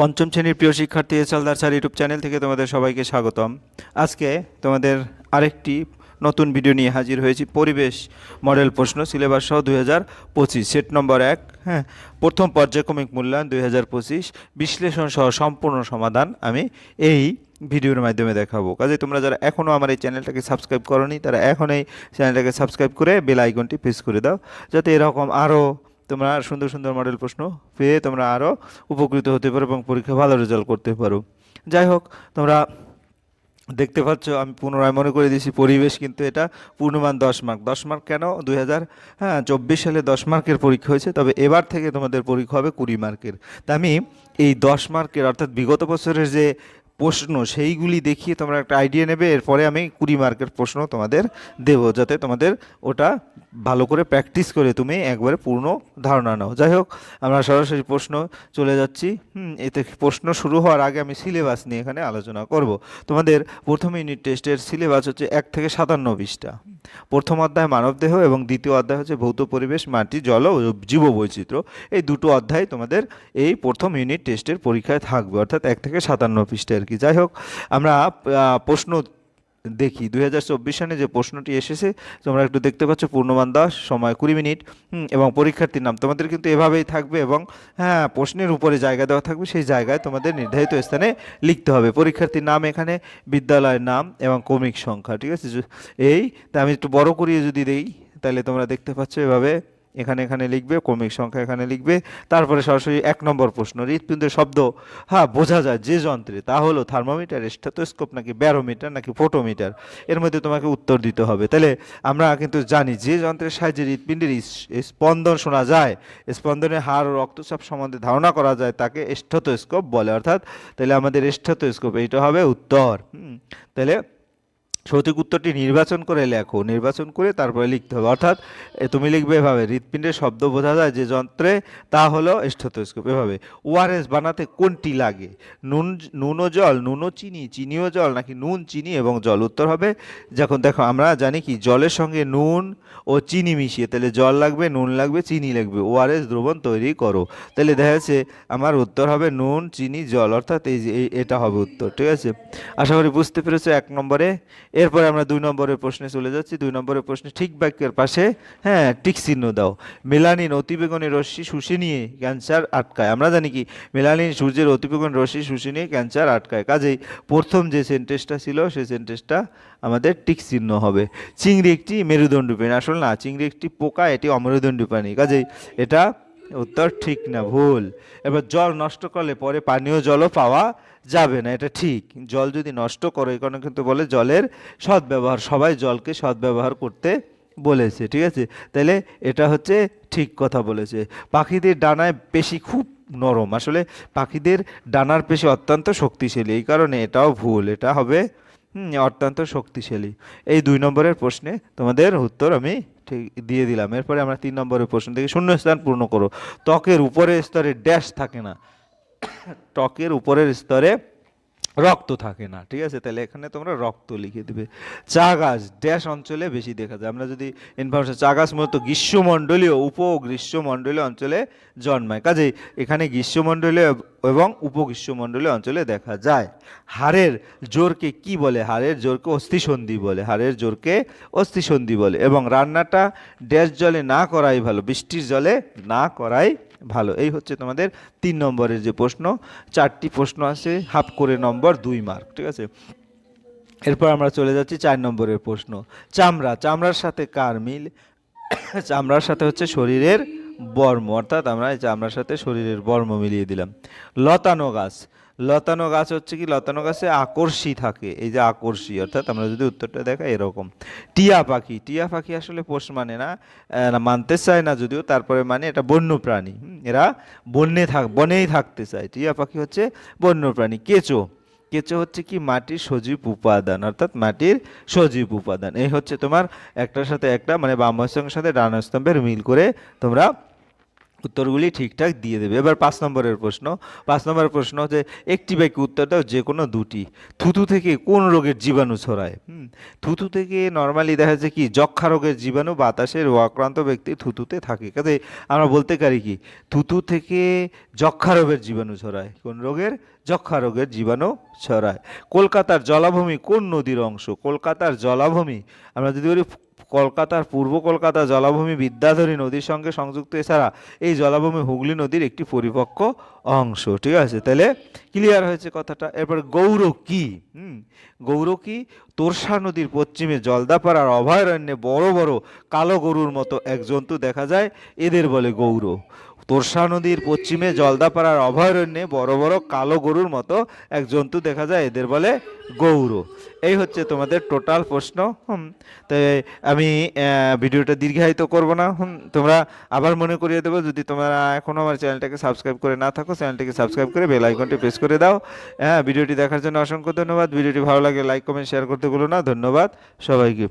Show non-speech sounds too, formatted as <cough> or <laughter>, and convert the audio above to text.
পঞ্চম শ্রেণির প্রিয় শিক্ষার্থী এসএলদার স্যার ইউটিউব চ্যানেল থেকে তোমাদের সবাইকে স্বাগতম। আজকে তোমাদের আরেকটি নতুন ভিডিও নিয়ে হাজির হয়েছি পরিবেশ মডেল প্রশ্ন সিলেবাস সহ দুই হাজার পঁচিশ, সেট নম্বর এক হ্যাঁ প্রথম পর্যায়ক্রমিক মূল্যায়ন দুই হাজার পঁচিশ, বিশ্লেষণ সহ সম্পূর্ণ সমাধান আমি এই ভিডিওর মাধ্যমে দেখাবো। কাজে তোমরা যারা এখনও আমার এই চ্যানেলটাকে সাবস্ক্রাইব করনি, তারা এখন এই চ্যানেলটাকে সাবস্ক্রাইব করে বেল আইকনটি প্রেস করে দাও, যাতে এরকম আরও তোমরা আর সুন্দর সুন্দর মডেল প্রশ্ন পেয়ে তোমরা আরও উপকৃত হতে পারো এবং পরীক্ষা ভালো রেজাল্ট করতে পারো। যাই হোক, তোমরা দেখতে পাচ্ছ, আমি পুনরায় মনে করে দিয়েছি পরিবেশ, কিন্তু এটা পূর্ণমান দশ মার্ক দশ মার্ক কেন? দুই হাজার হ্যাঁ চব্বিশ সালে দশ মার্কের পরীক্ষা হয়েছে, তবে এবার থেকে তোমাদের পরীক্ষা হবে কুড়ি মার্কের তা আমি এই দশ মার্কের অর্থাৎ বিগত বছরের যে প্রশ্ন, সেইগুলি দেখিয়ে তোমরা একটা আইডিয়া নেবে, এরপরে আমি কুড়ি মার্কের প্রশ্ন তোমাদের দেবো, যাতে তোমাদের ওটা ভালো করে প্র্যাকটিস করে তুমি একবারে পূর্ণ ধারণা নাও। যাই হোক আমরা সরাসরি প্রশ্ন চলে যাচ্ছি। হুম, এতে প্রশ্ন শুরু হওয়ার আগে আমি সিলেবাস নিয়ে এখানে আলোচনা করব। তোমাদের প্রথম ইউনিট টেস্টের সিলেবাস হচ্ছে এক থেকে সাতান্ন বিশটা প্রথম অধ্যায় মানবদেহ এবং দ্বিতীয় অধ্যায় হচ্ছে ভৌত পরিবেশ মাটি জল ও জীববৈচিত্র্য এই দুটো অধ্যায় তোমাদের এই প্রথম ইউনিট টেস্টের পরীক্ষায় থাকবে অর্থাৎ এক থেকে সাতান্ন পৃষ্ঠে আর কি। যাই হোক আমরা প্রশ্ন দেখি। দুই হাজার চব্বিশ সালে যে প্রশ্নটি এসেছে, তোমরা একটু দেখতে পাচ্ছ, পূর্ণমান দাস, সময় কুড়ি মিনিট এবং পরীক্ষার্থীর নাম। তোমাদের কিন্তু এভাবেই থাকবে এবং হ্যাঁ প্রশ্নের উপরে জায়গা দেওয়া থাকবে, সেই জায়গায় তোমাদের নির্ধারিত স্থানে লিখতে হবে। পরীক্ষার্থীর নাম এখানে, বিদ্যালয়ের নাম এবং ক্রমিক সংখ্যা, ঠিক আছে? এই, তা আমি একটু বড় করিয়ে যদি দেই, তাহলে তোমরা দেখতে পাচ্ছ এভাবে এখানে এখানে লিখবে ক্রমিক সংখ্যা এখানে লিখবে তারপরে সরাসরি এক নম্বর প্রশ্ন হৃৎপিণ্ডের শব্দ। হ্যাঁ বোঝা যায় যে যন্ত্রে তা হলো থার্মোমিটার স্টেথোস্কোপ নাকি ব্যারোমিটার নাকি ফোটোমিটার? এর মধ্যে তোমাকে উত্তর দিতে হবে। তাহলে আমরা কিন্তু জানি যে যন্ত্রের সাহায্যে হৃৎপিণ্ডের স্পন্দন শোনা যায়। স্পন্দনের হার ও রক্তচাপ সম্বন্ধে ধারণা করা যায় তাকে স্টেথোস্কোপ বলে। অর্থাৎ তাহলে আমাদের স্টেথোস্কোপ এইটা হবে উত্তর। হুম, তাহলে সঠিক উত্তরটি নির্বাচন করে লেখো। নির্বাচন করে তারপরে লিখতে হবে। অর্থাৎ তুমি লিখবে এভাবে, হৃৎপিণ্ডের শব্দ বোঝা যায় যে যন্ত্রে, তা হলো স্টেথোস্কোপ। এভাবে, ওআরএস বানাতে কোনটি লাগে? নুন নুনও জল নুনও চিনি, চিনিও জল, নাকি নুন, চিনি এবং জল? উত্তর হবে, যখন দেখো, আমরা জানি কি, জলের সঙ্গে নুন ও চিনি মিশিয়ে, তাহলে জল লাগবে, নুন লাগবে, চিনি লাগবে। ওআরএস দ্রবণ তৈরি করো। তাহলে দেখা যাচ্ছে, আমার উত্তর হবে নুন, চিনি, জল। অর্থাৎ এই- এটা হবে উত্তর। ঠিক আছে? আশা করি বুঝতে পেরেছ, এক নম্বরে। এরপরে আমরা দুই নম্বরের প্রশ্নে চলে যাচ্ছি। দুই নম্বরের প্রশ্নে ঠিক বাক্যের পাশে হ্যাঁ টিক চিহ্ন দাও। মেলানিন অতিবেগুনি রশ্মি শুষে নিয়ে ক্যান্সার আটকায়। আমরা জানি কি, মেলানিন সূর্যের অতিবেগুনি রশ্মি শুষে নিয়ে ক্যান্সার আটকায়। কাজেই প্রথম যে সেন্টেন্সটা ছিল সেই সেন্টেন্সটা আমাদের টিক চিহ্ন হবে। চিংড়ি একটি মেরুদণ্ডী প্রাণী। আসলে না, চিংড়ি একটি পোকা, এটি অমেরুদণ্ডী প্রাণী। কাজেই এটা উত্তর ঠিক না, ভুল। এবার জল নষ্ট করলে পরে পানীয় জলও পাওয়া যাবে না, এটা ঠিক। জল যদি নষ্ট করো কারণে কিন্তু বলে জলের সদ্ব্যবহার, সবাই জলকে সদ্ব্যবহার করতে বলেছে, ঠিক আছে? তাহলে এটা হচ্ছে ঠিক কথা বলেছে। পাখিদের ডানায় পেশি খুব নরম। আসলে পাখিদের ডানার পেশি অত্যন্ত শক্তিশালী, এই কারণে এটাও ভুল, এটা হবে অত্যন্ত শক্তিশালী। এই দুই নম্বরের প্রশ্নে তোমাদের উত্তর আমি ঠিক দিয়ে দিলাম। এরপরে আমরা তিন নম্বরের প্রশ্ন থেকে শূন্যস্থান পূর্ণ করো। ত্বকের উপরের স্তরে ড্যাশ থাকে না। <coughs> ত্বকের উপরের স্তরে রক্ত থাকে না, ঠিক আছে? তাহলে এখানে তোমরা রক্ত লিখে দেবে। চা গাছ ড্যাশ অঞ্চলে বেশি দেখা যায়। আমরা যদি ইনফরমেশন চা গাছ মূলত গ্রীষ্মমণ্ডলীয় উপ গ্রীষ্মমণ্ডলীয় অঞ্চলে জন্মায়। কাজেই এখানে গ্রীষ্মমণ্ডলীয় এবং উপগ্রীষ্মমণ্ডলীয় অঞ্চলে দেখা যায়। হাড়ের জোরকে কি বলে? হাড়ের জোরকে অস্থিসন্ধি বলে। হাড়ের জোরকে অস্থিসন্ধি বলে। এবং রান্নাটা ড্যাশ জলে না করাই ভালো, বৃষ্টির জলে না করাই ভালো। এই হচ্ছে তোমাদের তিন নম্বরের যে প্রশ্ন। চারটি প্রশ্ন আছে হাফ করে নম্বর, দুই মার্ক ঠিক আছে? এরপর আমরা চলে যাচ্ছি চার নম্বরের প্রশ্ন। চামড়া, চামড়ার সাথে কার মিল? <coughs> চামড়ার সাথে হচ্ছে শরীরের বর্ম, অর্থাৎ আমরা এই চামড়ার সাথে শরীরের বর্ম মিলিয়ে দিলাম। লতানো গাছ। লতানো গাছ হচ্ছে কি? লতানো গাছে আকর্ষী থাকে। এই যে আকর্ষী, অর্থাৎ আমরা যদি উত্তরটা দেখাই এরকম। টিয়া পাখি। টিয়া পাখি আসলে পোষ মানে না মানতে চায় না যদিও, তারপরে মানে এটা বন্য প্রাণী। এরা বন্যে থাক, বনেই থাকতে চায়। টিয়া পাখি হচ্ছে বন্য প্রাণী। কেঁচো। কেঁচো হচ্ছে কি? মাটির সজীব উপাদান, অর্থাৎ মাটির সজীব উপাদান। এই হচ্ছে তোমার একটার সাথে একটা মানে বাম সাথে ডান স্তম্ভের মিল করে তোমরা উত্তরগুলি ঠিকঠাক দিয়ে দেবে। এবার পাঁচ নম্বরের প্রশ্ন। পাঁচ নম্বরের প্রশ্ন যে একটি বাক্যে উত্তর দাও যে কোনো দুটি। থুতু থেকে কোন রোগের জীবাণু ছড়ায়? হুম, থুতু থেকে নর্মালি দেখা যায় কি যক্ষা রোগের জীবাণু বাতাসের আক্রান্ত ব্যক্তি থুতুতে থাকে। কাজে আমরা বলতে পারি কি থুতু থেকে যক্ষা রোগের জীবাণু ছড়ায়। কোন রোগের? যক্ষা রোগের জীবাণু ছড়ায়। কলকাতার জলাভূমি কোন নদীর অংশ? কলকাতার জলাভূমি আমরা যদি বলি কলকাতার পূর্ব কলকাতা জলাভূমি বিদ্যাধরী নদীর সঙ্গে সংযুক্ত। এছাড়া এই জলাভূমি হুগলি নদীর একটি পরিপক্ক অংশ। ঠিক আছে? তাহলে ক্লিয়ার হয়েছে কথাটা। এরপর গৌর কি? হুম? গৌর কি? তোরসা নদীর পশ্চিমে জলদাপাড়ার অভয়ারণ্যে বড় বড় কালো গরুর মতো এক জন্তু দেখা যায়। এদের বলে গৌর তোরসা নদীর পশ্চিমে জলদাপাড়ার অভয়ারণ্যে বড় বড় কালো গরুর মতো এক জন্তু দেখা যায়, এদের বলে গৌর। এই হচ্ছে তোমাদের টোটাল প্রশ্ন, হুম। তাই আমি ভিডিওটা দীর্ঘায়িত করব না, হুম। তোমরা আবার মনে করিয়ে দেবো, যদি তোমরা এখনও আমার চ্যানেলটাকে সাবস্ক্রাইব করে না থাকো, চ্যানেলটিকে সাবস্ক্রাইব করে বেল আইকনটি প্রেস করে দাও। হ্যাঁ ভিডিওটি দেখার জন্য অসংখ্য ধন্যবাদ। ভিডিওটি ভালো লাগে লাইক কমেন্ট শেয়ার করতে ভুলো না। ধন্যবাদ সবাইকে।